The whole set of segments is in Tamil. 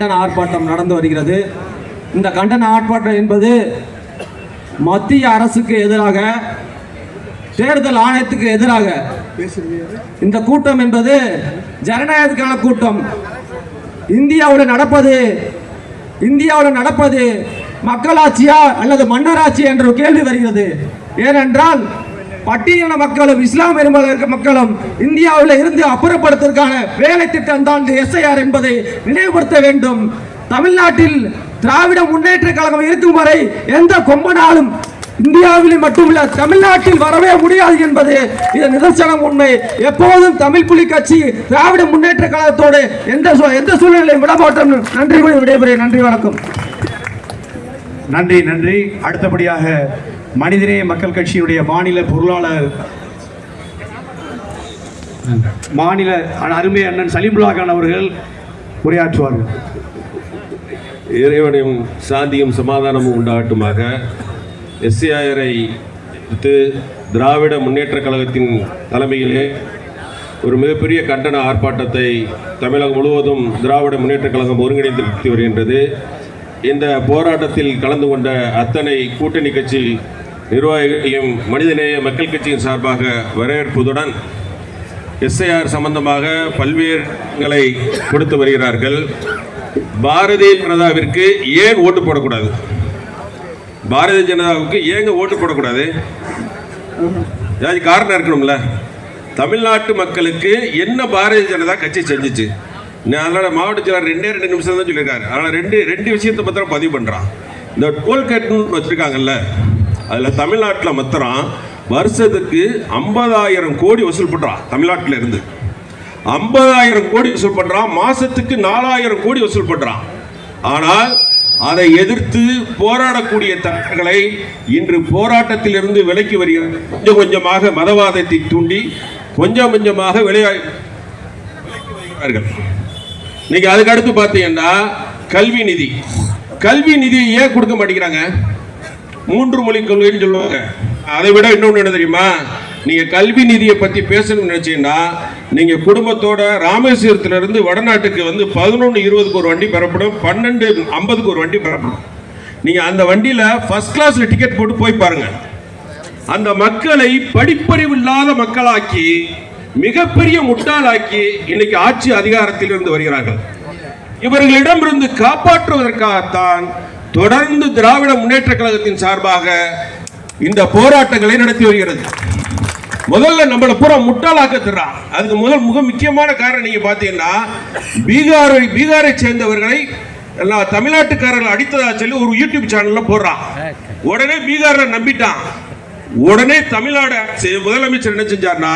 கண்டன ஆர்ப்பாட்டம் நடந்து வருகிறது. இந்த கண்டன ஆர்ப்பாட்டம் என்பது மத்திய அரசுக்கு எதிராக தேர்தல் ஆணையத்துக்கு எதிராக இந்த கூட்டம் என்பது ஜனநாயகத்துக்கான கூட்டம். இந்தியாவில் நடப்பது இந்தியாவில் நடப்பது மக்களாட்சியா அல்லது மன்னராட்சி என்ற கேள்வி வருகிறது. ஏனென்றால் பட்டியலின மக்களும் இஸ்லாம் மத மக்களும் இந்தியாவில் இருந்து அப்புறப்படுத்துவதற்கான வேலை திட்டம் தான் இந்த எஸ்ஐஆர் என்பதை நினைவுபடுத்த வேண்டும். தமிழ்நாட்டில் திராவிட முன்னேற்ற கழகம் இருக்கும் வரை எந்த கொம்பனாலும் இந்தியாவில் மட்டுமல்ல தமிழ்நாட்டில் வரவே முடியாது என்பது இது நிதர்சனம் உண்மை. எப்போதும் தமிழ் புலி கட்சி திராவிட முன்னேற்ற கழகத்தோடு எந்த எந்த சூழ்நிலையும் விடமாட்டோம் நன்றி கூறி விடைபெறுகிறேன். நன்றி வணக்கம். நன்றி நன்றி. அடுத்தபடியாக மனிதநேய மக்கள் கட்சியினுடைய மாநில பொருளாளர். மாநில அருமை அண்ணன் சலீமுல்லா கான் அவர்கள் உரையாற்றுவார்கள். இறைவனையும் சாந்தியும் சமாதானமும் உண்டாகட்டுமாக எஸ்ஏஆரை திராவிட முன்னேற்றக் கழகத்தின் தலைமையிலே ஒரு மிகப்பெரிய கண்டன ஆர்ப்பாட்டத்தை தமிழகம் முழுவதும் திராவிட முன்னேற்றக் கழகம் ஒருங்கிணைந்து நடத்தி வருகின்றது. இந்த போராட்டத்தில் கலந்து கொண்ட அத்தனை கூட்டணி கட்சி நிர்வாகிகளையும் மனிதநேய மக்கள் கட்சியின் சார்பாக வரவேற்பதுடன் எஸ்ஐஆர் சம்பந்தமாக பல்வேறுகளை கொடுத்து வருகிறார்கள். பாரதிய ஜனதாவிற்கு ஏன் ஓட்டு போடக்கூடாது? பாரதிய ஜனதாவுக்கு ஏங்க ஓட்டு போடக்கூடாது? ஏதாவது காரணம் இருக்கணும்ல. தமிழ்நாட்டு மக்களுக்கு என்ன பாரதிய ஜனதா கட்சி செஞ்சிச்சு? நான் மாவட்ட செயலாளர் ரெண்டே ரெண்டு நிமிஷம் தான் சொல்லியிருக்காரு. ஆனால் ரெண்டு ரெண்டு விஷயத்தை பத்திரம் பதிவு பண்ணுறான் இந்த டோல்கேட்னு வச்சுருக்காங்கல்ல. அதில் தமிழ்நாட்டில் மத்திரம் வருஷத்துக்கு ஐம்பதாயிரம் கோடி வசூல் பண்ணுறான் தமிழ்நாட்டில் இருந்து. ஐம்பதாயிரம் கோடி வசூல் பண்ணுறான் மாதத்துக்கு நாலாயிரம் கோடி வசூல் பண்ணுறான் ஆனால் அதை எதிர்த்து போராடக்கூடிய தலைவர்களை இன்று போராட்டத்திலிருந்து விலக்கி வருகிறது கொஞ்சம் கொஞ்சமாக மதவாதத்தை தூண்டி கொஞ்சம் கொஞ்சமாக விளையாடி இன்னைக்கு அதுக்கு அடுத்து பார்த்தீங்கன்னா கல்வி நிதி. கல்வி நிதியை ஏன் கொடுக்க மாட்டேங்கிறாங்க? மூன்று மொழி கொள்கைன்னு சொல்லுவாங்க. அதை விட இன்னொன்று என்ன தெரியுமா? நீங்கள் கல்வி நிதியை பற்றி பேசணும்னு நினச்சிங்கன்னா நீங்கள் குடும்பத்தோட ராமேஸ்வரத்துலேருந்து வடநாட்டுக்கு வந்து பதினொன்று இருபதுக்கு ஒரு வண்டி பெறப்படும் பன்னெண்டு ஐம்பதுக்கு ஒரு வண்டி பெறப்படும். நீங்கள் அந்த வண்டியில் ஃபஸ்ட் கிளாஸில் டிக்கெட் போட்டு போய் பாருங்கள் அந்த மக்களை படிப்பறிவு இல்லாத மக்களாக்கி மிகப்பெரிய முட்டாளாக்கி இன்னைக்கு ஆட்சி அதிகாரத்தில் இருந்து வருகிறார்கள். இவர்களிடமிருந்து காப்பாற்றுவதற்காகத்தான் தொடர்ந்து திராவிட முன்னேற்ற கழகத்தின் சார்பாக இந்த போராட்டங்களை நடத்தி வருகிறது. முதல்ல நம்மளை பூரா முட்டாளாக்கத்துறான் அதுக்கு முதல் மிக முக்கியமான காரணம் நீங்க பாத்தீங்கன்னா பீகாரை பீகாரை சேர்ந்தவர்களை எல்லாம் தமிழ்நாட்டுக்காரர்கள் அடித்ததா சொல்லி ஒரு யூடியூப் சேனல்ல போடுறான் உடனே பீகாரை நம்பிட்டான். உடனே தமிழ்நாடு அரசு- முதலமைச்சர் என்ன செஞ்சார்னா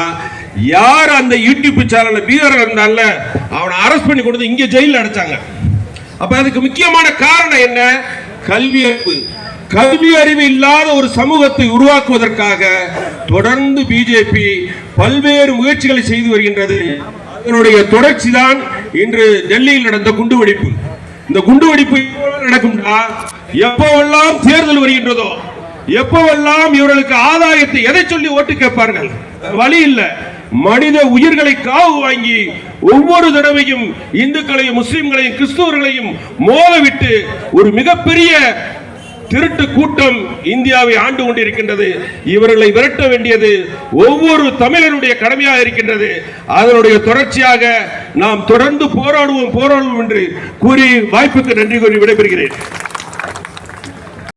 யார் அந்த யூடியூப் சேனல்ல பீகார் இருந்தால அவனை அரெஸ்ட் பண்ணி கொடுத்து இங்கே இங்க ஜெயில அடைச்சாங்க. அப்ப அதுக்கு முக்கியமான காரணம் என்ன? கல்வி அறிவு கல்வி அறிவு இல்லாத ஒரு சமூகத்தை உருவாக்குவதற்காக தொடர்ந்து பிஜேபி பல்வேறு முயற்சிகளை செய்து வருகின்றது. அதனுடைய தொடர்ச்சி தான் இன்று டெல்லியில் நடந்த குண்டுவெடிப்பு இந்த குண்டுவெடிப்பு எப்போது நடக்கும்னா எப்போவெல்லாம் தேர்தல் வருகின்றதோ எப்போவெல்லாம் இவர்களுக்கு ஆதாயத்தை எதை சொல்லி ஓட்டு கேட்பார்கள்? வழி இல்லை. மனித உயிர்களை காவு வாங்கி ஒவ்வொரு தடவையும் இந்துக்களையும் முஸ்லிம்களையும் கிறிஸ்தவர்களையும் மோதவிட்டு ஒரு மிகப்பெரிய திருட்டு கூட்டம் இந்தியாவை ஆண்டு கொண்டிருக்கின்றது. இவர்களை விரட்ட வேண்டியது ஒவ்வொரு தமிழருடைய கடமையாக இருக்கின்றது. அதனுடைய தொடர்ச்சியாக நாம் தொடர்ந்து போராடுவோம் போராடுவோம் என்று கூறி வாய்ப்புக்கு நன்றி கூறி விடைபெறுகிறேன்.